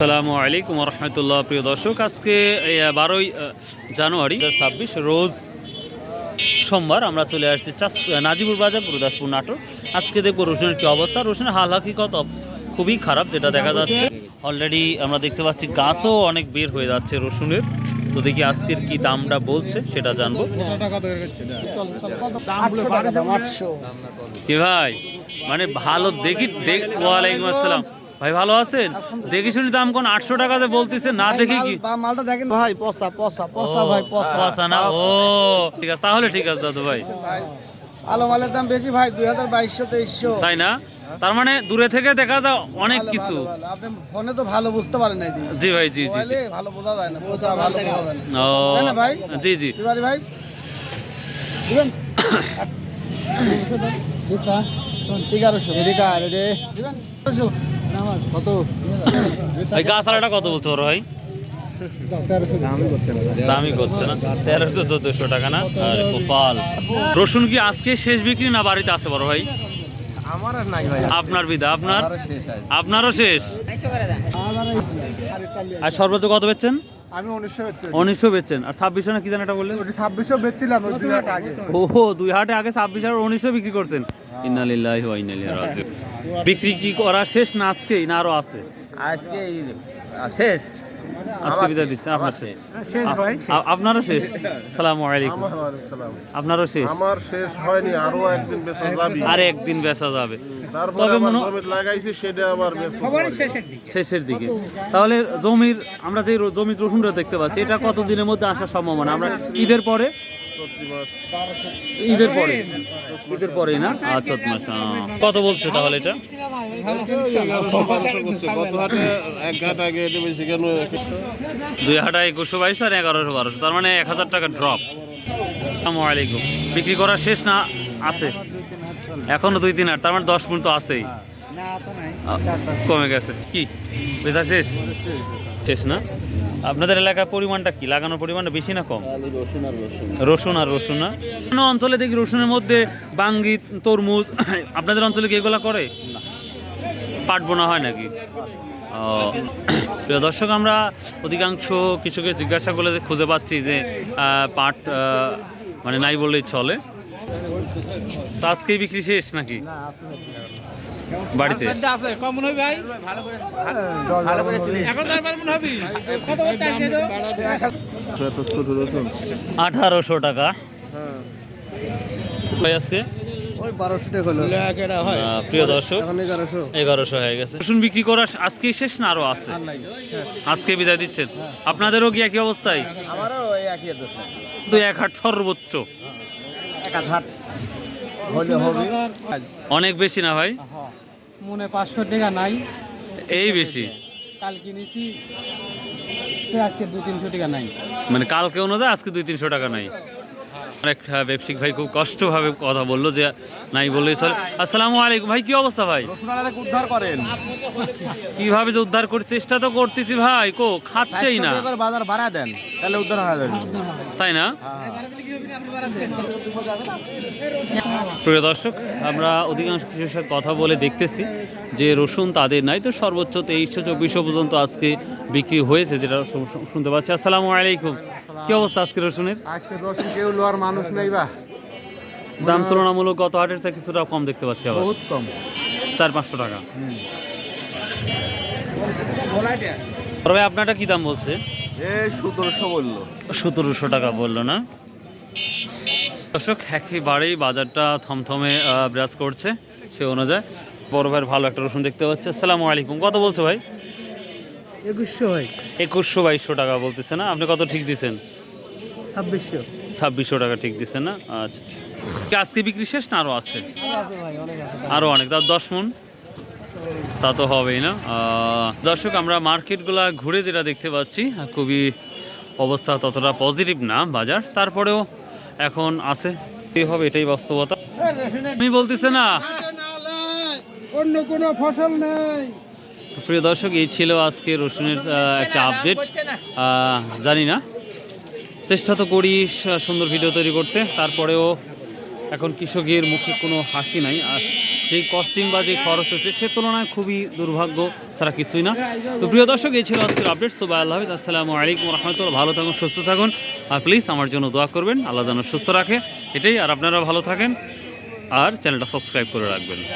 আসসালামু আলাইকুম রহমতুল্লাহ প্রিয় দর্শক আজকে বারোই জানুয়ারি ছাব্বিশ রোজ সোমবার আমরা চলে আসছি চাষ নাজিবুর বাজার গুরুদাসপুর নাটোর। আজকে দেখব রসুনের কি অবস্থা। রসুনের হাল হাকিকত খুবই খারাপ যেটা দেখা যাচ্ছে। অলরেডি আমরা দেখতে পাচ্ছি গাছও অনেক বের হয়ে যাচ্ছে রসুনের। তো দেখি আজকের কি দামটা বলছে সেটা জানব। কি ভাই? মানে ভালো দেখি দেখ ওয়ালাইকুম আসসালাম। ভাই ভালো আছেন দেখি শুনি দাম কোন আটশো টাকাতে বলতেছে না দেখি কি মালটা দেখেন ভাই পচা পচা পচা ভাই পচা না ও ঠিক আছে তাহলে ঠিক আছে দাদু ভাই ভালো মালের দাম বেশি ভাই দুই হাজার বাইশশো তেইশশো তাই না তার মানে দূরে থেকে দেখা যায় অনেক কিছু। আপনি ফোনে তো ভালো বুঝতে পারেন না জি ভাই জি জি। ভালো বোঝা যায় না পচা ভালো বোঝা যায় না ও না ভাই? জি জি ভাই দিবেন এগারোশো এদিকার রে এগারোশো কত? ভাই গাছ আলাটা কত বলছো ওর ভাই? দামই করছে না। তেরোশো চোদ্দশো টাকা না? আর গোপাল। রসুন কি আজকে শেষ বিক্রি না বাড়িতে আছে বড় ভাই? আমার আর নাই ভাই। আপনার বিদা আপনার? আপনারও শেষ? আর সর্বোচ্চ কত বেচছেন? আমি উনিশশো বেচছি। উনিশশো বেচছেন আর ছাব্বিশশো না কি জানো এটা বললেন? ওটি ছাব্বিশশো বেচছিলাম দুই হাট আগে। ওহো দুই হাটে আগে ছাব্বিশ আর উনিশশো বিক্রি করছেন। ইন্নালিল্লাহি ওয়া ইন্না ইলাইহি রাজিউন। বিক্রি কি করা শেষ না আজকেই না আরও আছে? আজকে শেষ। আজকে বিদায় দিচ্ছেন আপনার শেষ। আপনারও শেষ। সালাম আলাইকুম। আপনারও শেষ। আমার শেষ হয়নি আরও একদিন বেচা যাবে। আর একদিন বেচা যাবে। তারপরে মনে- লাগাইছি সেটা আবার শেষের দিকে। তাহলে জমির আমরা যে জমির রসুনটা দেখতে পাচ্ছি এটা কতদিনের মধ্যে আসার সম্ভাবনা? আমরা ঈদের পরে ঈদের পরে? ঈদের পরেই না? আর চোদ্দ মাস কত বলছে তাহলে এটা? গত হাটে এক ঘাট আগে এটা বেশি কেন? একুশশো। দুই হাজার একুশশো বাইশ আর এগারোশো বারোশো। তার মানে এক হাজার টাকা ড্রপ আসসালামু আলাইকুম। বিক্রি করা শেষ না? আছে। এখনও দুই তিন হাট তার মানে দশ মিনিট তো আছেই। আহ, কমে গেছে। কি? বেচা শেষ? শেষ না? আপনাদের এলাকার পরিমাণটা কি? লাগানোর পরিমাণটা বেশি না কম? রসুন আর রসুন। না? অন্য অঞ্চলে দেখি রসুনের মধ্যে বাঙ্গি তরমুজ আপনাদের অঞ্চলে কি এগুলা করে? পাট বোনা হয় নাকি? প্রিয় দর্শক আমরা অধিকাংশ কৃষকের জিজ্ঞাসা করলে খুঁজে পাচ্ছি যে পাট মানে নাই বললেই চলে। তো আজকেই বিক্রি শেষ নাকি? বাড়িতে? আছে। কম মনে হবে ভাই? এখন তার মনে হবে। কত আঠারোশো টাকা। ভাই আজকে? ওই বারোশো টাকা হলো। আহ, প্রিয় দর্শক এখন এগারোশো। হয়ে গেছে। রসুন বিক্রি করা আজকেই শেষ না আরও আছে? আজকে বিদায় দিচ্ছেন। আপনাদেরও কি একই অবস্থায়? তো এক হাট সর্বোচ্চ। অনেক বেশি না ভাই? মনে পাঁচশো টাকা নাই। এই বেশি? কাল কিনেছি আজকে দু তিনশো টাকা নাই। মানে কালকে অনুযায়ী আজকে দুই তিনশো টাকা নাই? এক ব্যবসায়িক ভাই খুব কষ্টভাবে কথা বলল যে নাই বললেই চলে। আসসালামু আলাইকুম ভাই কি অবস্থা ভাই? উদ্ধার করেন। কীভাবে যে উদ্ধার করতে চেষ্টা তো করতেছি ভাই কো খাচ্ছেই না। বাজার ভাড়া দেন তাহলে উদ্ধার হয়ে যাবে। তাই না? প্রিয় দর্শক আমরা অধিকাংশ কৃষকের সাথে কথা বলে দেখতেছি যে রসুন তাদের নাই তো সর্বোচ্চ তেইশশো চব্বিশশো পর্যন্ত আজকে বিক্রি হয়েছে যেটা শুনতে পাচ্ছি। আসসালামু আলাইকুম। কি অবস্থা আজকে রসুনের? আজকে দশ কেউ লোয়ার মানুষ নেই বা। দাম তুলনামূলক গত হাটের চেয়ে কিছুটা কম দেখতে পাচ্ছি আবার। বহুত কম। চার পাঁচশো টাকা। তবে আপনারটা কি দাম বলছে? সতেরোশো বলল। সতেরোশো টাকা বলল না? দর্শক একেবারেই বাজারটা থমথমে বিরাজ করছে সে অনুযায়ী। বড় ভাইয়ের ভালো একটা রসুন দেখতে পাচ্ছি। আসসালামু আলাইকুম। কত বলছে ভাই? একুশশো ভাই। একুশশো বাইশশো টাকা বলতেছে না? আপনি কত ঠিক দিছেন? ছাব্বিশশো। ছাব্বিশশো টাকা ঠিক দিচ্ছেন না? আচ্ছা। কি আজকে বিক্রি শেষ না আরও আছে? আরও অনেক। তার দশ মন? তা তো হবেই না। দর্শক আমরা মার্কেটগুলা ঘুরে যেটা দেখতে পাচ্ছি খুবই অবস্থা ততটা পজিটিভ না বাজার। তারপরেও এখন আছে। কি হবে এটাই বাস্তবতা। আমি বলতেছে না। অন্য কোনো ফসল নেই। তো প্রিয় দর্শক এই ছিল আজকে রসুনের একটা আপডেট জানি না। চেষ্টা তো করি সুন্দর ভিডিও তৈরি করতে। তারপরেও এখন কৃষকের মুখে কোনো হাসি নাই। আর যেই কস্টিং বা যে খরচ হচ্ছে, সে তুলনায় খুবই দুর্ভাগ্য ছাড়া কিছুই না। তো প্রিয় দর্শক, এই ছিল আজকের আপডেট সো আল্লাহ হাফিজ। আসসালামু আলাইকুম রহমতুল্লাহ ভালো থাকুন, সুস্থ থাকুন। আর প্লিজ আমার জন্য দোয়া করবেন। আল্লাহ যেন সুস্থ রাখে। এটাই, আর আপনারা ভালো থাকেন। আর চ্যানেলটা সাবস্ক্রাইব করে রাখবেন।